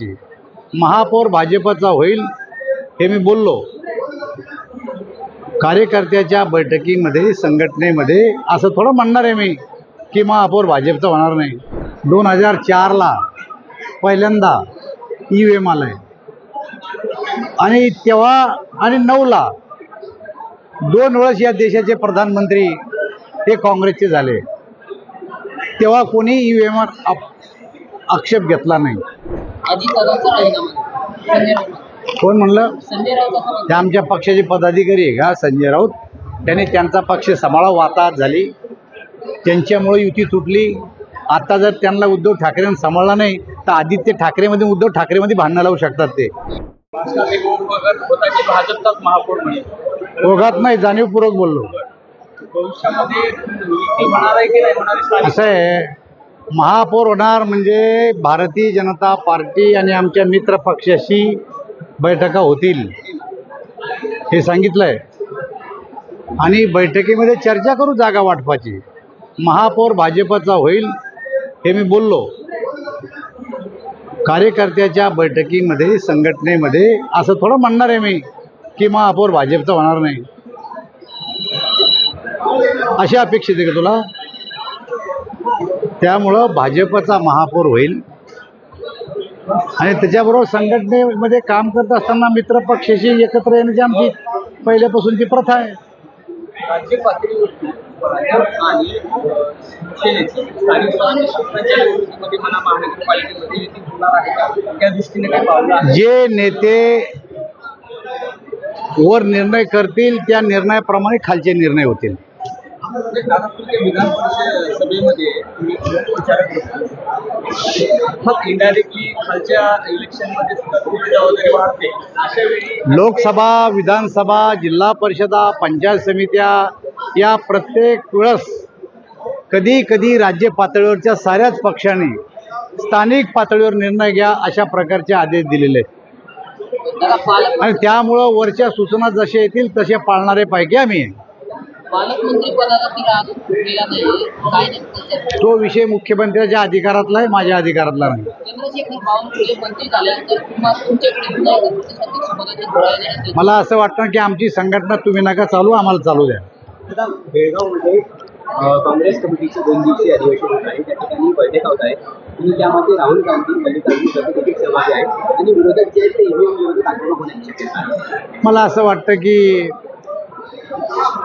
महापौर भाजपचा होईल हे मी बोललो. कार्यकर्त्याच्या बैठकीमध्ये संघटनेमध्ये असं थोडं म्हणणार आहे मी की महापौर भाजपचा होणार नाही. दोन हजार चारला पहिल्यांदा ई व्ही एम आलं आहे आणि तेव्हा आणि नऊला दोन वेळेस या देशाचे प्रधानमंत्री हे काँग्रेसचे झाले. तेव्हा कोणी ई व्ही एमवर आक्षेप घेतला नाही. राजीनामा कोण म्हणलं? संजय राऊत. ते आमच्या पक्षाचे पदाधिकारी आहे का? संजय राऊत. त्यांनी त्यांचा पक्ष सांभाळा वाताहत झाली. त्यांच्यामुळे युती तुटली. आता जर त्यांना उद्धव ठाकरेंनी सांभाळला नाही तर आदित्य ठाकरेमध्ये उद्धव ठाकरेमध्ये भांडणं लावू शकतात ते. ओघात नाही जाणीवपूर्वक बोललो? असं आहे. महापौर होणार म्हणजे भारतीय जनता पार्टी आणि आमच्या मित्र पक्षाशी बैठका होतील. हे सांगितलं आहे आणि बैठकीमध्ये चर्चा करू जागा वाटपाची. महापौर भाजपचा होईल हे मी बोललो. कार्यकर्त्याच्या बैठकीमध्ये संघटनेमध्ये असं थोडं म्हणणार आहे मी की महापौर भाजपचा होणार नाही. अशी अपेक्षित आहे का तुला? त्यामुळं भाजपचा महापौर होईल. आणि त्याच्याबरोबर संघटनेमध्ये काम करत असताना मित्र पक्षाशी एकत्र येण्याची आमची पहिल्यापासूनची प्रथा आहे. जे नेते वर निर्णय करतील त्या निर्णयाप्रमाणे खालचे निर्णय होतील. विधान परिषद सभेमध्ये तुम्ही प्रचार मग इनडायरेक्टली खालच्या इलेक्शनमध्ये सुद्धा तुमची जबाबदारी वाढते. अशा वेळी लोकसभा विधानसभा जिल्हा परिषदा पंचायत समित्या या प्रत्येक वेळेस कधी कधी राज्य पातळीवरच्या साऱ्याच पक्षाने स्थानिक पातळीवर निर्णय घ्या अशा प्रकारचे आदेश दिलेले आणि त्यामुळं वरच्या सूचना जसे येतील तसे पाळणारे पैकी आम्ही. तो विषय मुख्यमंत्र्याच्या अधिकारातला आहे माझ्या अधिकारातला नाही. मला असं वाटतं की आमची संघटना तुम्ही नका चालू आम्हाला चालू द्या. बेळगावमध्ये काँग्रेस कमिटीचे दोन दिवसीय अधिवेशन होत आहे. त्या ठिकाणी बैठक होत आहे आणि त्यामध्ये राहुल गांधी मल्लिकार्जुन खरगे देखील सहभागी आहेत आणि विरोधक जे आहेत ते ईव्हीएम विरोधात आक्रमक होण्याची शक्यता आहे. मला असं वाटतं की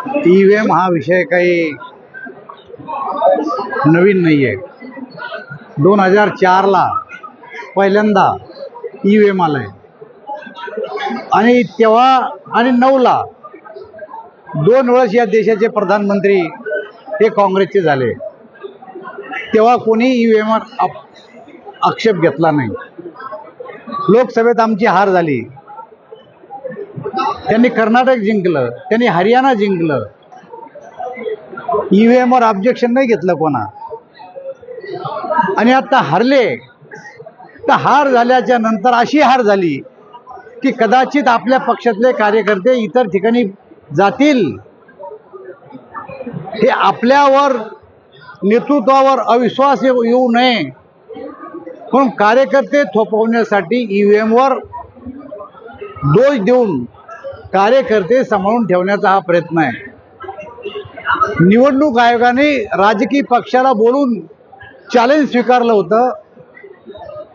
ई व्ही एम हा विषय काही नवीन नाही आहे. दोन हजार चारला पहिल्यांदा ई व्ही एम आलं आहे आणि तेव्हा आणि नऊला दोन वेळेस या देशाचे प्रधानमंत्री हे काँग्रेसचे झाले. तेव्हा कोणी ई व्ही एमवर आक्षेप घेतला नाही. लोकसभेत आमची हार झाली. त्यांनी कर्नाटक जिंकलं त्यांनी हरियाणा जिंकलं. ईव्हीएमवर ऑब्जेक्शन नाही घेतलं कोणा. आणि आता हरले. तर हार झाल्याच्यानंतर अशी हार झाली की कदाचित आपल्या पक्षातले कार्यकर्ते इतर ठिकाणी जातील. हे आपल्यावर नेतृत्वावर अविश्वास येऊ येऊ नये. म्हणून कार्यकर्ते थोपवण्यासाठी ई व्ही एमवर दोष देऊन कार्यकर्ते सांभाळून ठेवण्याचा हा प्रयत्न आहे. निवडणूक आयोगाने राजकीय पक्षाला बोलून चॅलेंज स्वीकारलं होतं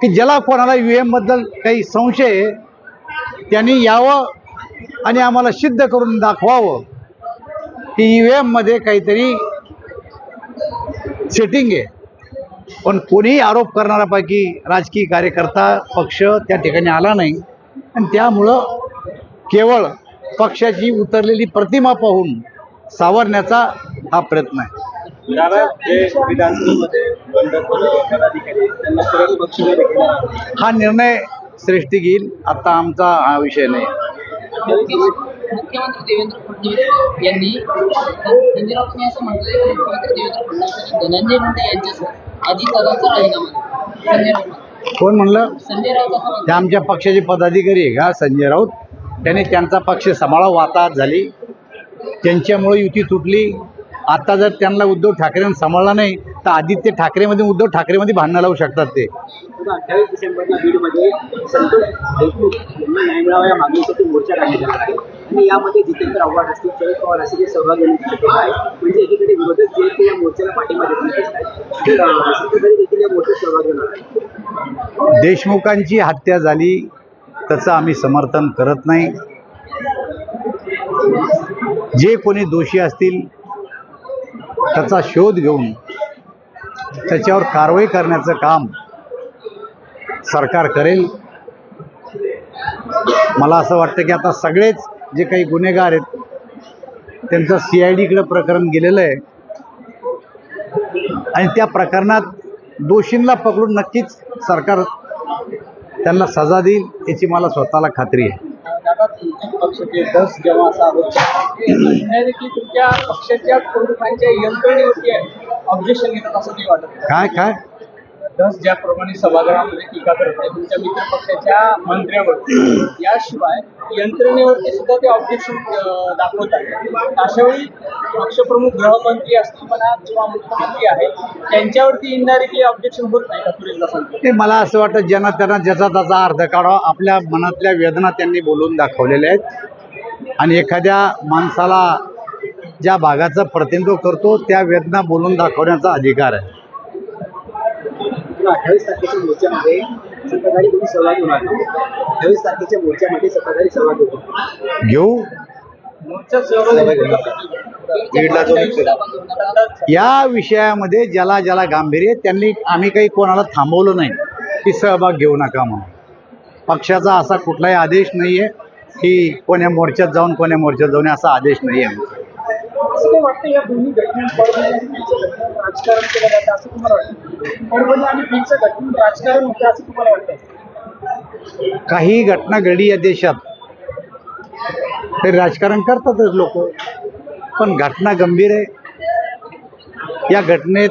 की ज्याला कोणाला यू एमबद्दल काही संशय आहे, त्यांनी यावं आणि आम्हाला सिद्ध करून दाखवावं की यू एममध्ये काहीतरी सेटिंग आहे. पण कोणीही आरोप करणाऱ्यापैकी राजकीय कार्यकर्ता पक्ष त्या ठिकाणी आला नाही. आणि त्यामुळं केवळ पक्षाची उतरलेली प्रतिमा पाहून सावरण्याचा हा प्रयत्न आहे. हा निर्णय श्रेष्ठी घेईल आता आमचा हा विषय नाही. मुख्यमंत्री देवेंद्र फडणवीस यांनी संजय राऊत असं म्हटलंय की मुख्यमंत्री देवेंद्र फडणवीस धनंजय मुंडे यांच्यासह राजीनामा कोण म्हणलं? संजय राऊत आमच्या पक्षाचे पदाधिकारी आहे का? संजय राऊत. त्याने त्यांचा पक्ष सांभाळा वाताहत झाली. त्यांच्यामुळे युती तुटली. आता जर त्यांना उद्धव ठाकरेंनी सांभाळला नाही तर आदित्य ठाकरेमध्ये उद्धव ठाकरेमध्ये भांडणं लावू शकतात ते. अठ्ठावीस डिसेंबरला बीडमध्ये संतोष देशमुख यांना न्याय मिळावा या मागणीसाठी मोर्चा काढण्यात आहे आणि यामध्ये जितेंद्र आव्हाड असतील शरद पवार असतील हे शक्यता आहे म्हणजे एकीकडे विरोधक जे आहेत ते या मोर्चाला पाठिंबा देताना दिसत आहेत सत्ताधारी देखील या मोर्चात देशमुखांची हत्या झाली. त्याचं आम्ही समर्थन करत नाही. जे कोणी दोषी असतील त्याचा शोध घेऊन त्याच्यावर कारवाई करण्याचं काम सरकार करेल. मला असं वाटतं की आता सगळेच जे काही गुन्हेगार आहेत त्यांचं सी आय डीकडं प्रकरण गेलेलं आहे. आणि त्या प्रकरणात दोषींना पकडून नक्कीच सरकार त्यांना सजा देईल याची मला स्वतःला खात्री आहे. काय काय? दस ज्याप्रमाणे सभागृहामध्ये टीका करत आहे तुमच्या मित्रपक्षाच्या मंत्र्यावरती याशिवाय यंत्रणेवरती सुद्धा ते ऑब्जेक्शन दाखवत आहेत. अशावेळी पक्षप्रमुख गृहमंत्री असतील म्हणा किंवा मुख्यमंत्री आहे त्यांच्यावरती इनडायरेक्टली ऑब्जेक्शन होत नाही का सुरेशला सांगतो मला असं वाटतं ज्यांना त्यांना ज्याचा त्याचा अर्थ काढावा आपल्या मनातल्या वेदना त्यांनी बोलून दाखवलेल्या आहेत. आणि एखाद्या माणसाला ज्या भागाचं प्रतिनिधित्व करतो त्या वेदना बोलून दाखवण्याचा अधिकार आहे. अठ्ठावीस तारखेच्या मोर्चामध्ये सत्ताधारी कोणी सहभागी होणार नाही. अठ्ठावीस तारखेच्या मोर्चामध्ये सत्ताधारी सहभागी होतो घेऊ? मोर्चा सहभागी या विषयामध्ये ज्याला ज्याला गांभीर्य त्यांनी आम्ही काही कोणाला थांबवलं नाही की सहभाग घेऊ नका म्हणून. पक्षाचा असा कुठलाही आदेश नाही आहे की कोण्या मोर्चात जाऊन कोण्या मोर्चात जाऊन असा आदेश नाही आहे परभणी आणि बीडचं घटनेत राजकारण होतं असं तुम्हाला वाटतं? काही घटना घडी या देशात ते राजकारण करतातच लोक. पण घटना गंभीर आहे. या घटनेत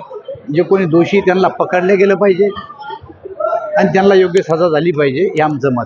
जे कोणी दोषी त्यांना पकडले गेलं पाहिजे. आणि त्यांना योग्य सजा झाली पाहिजे हे आमचं मत.